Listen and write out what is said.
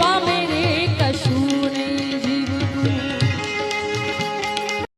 পাবে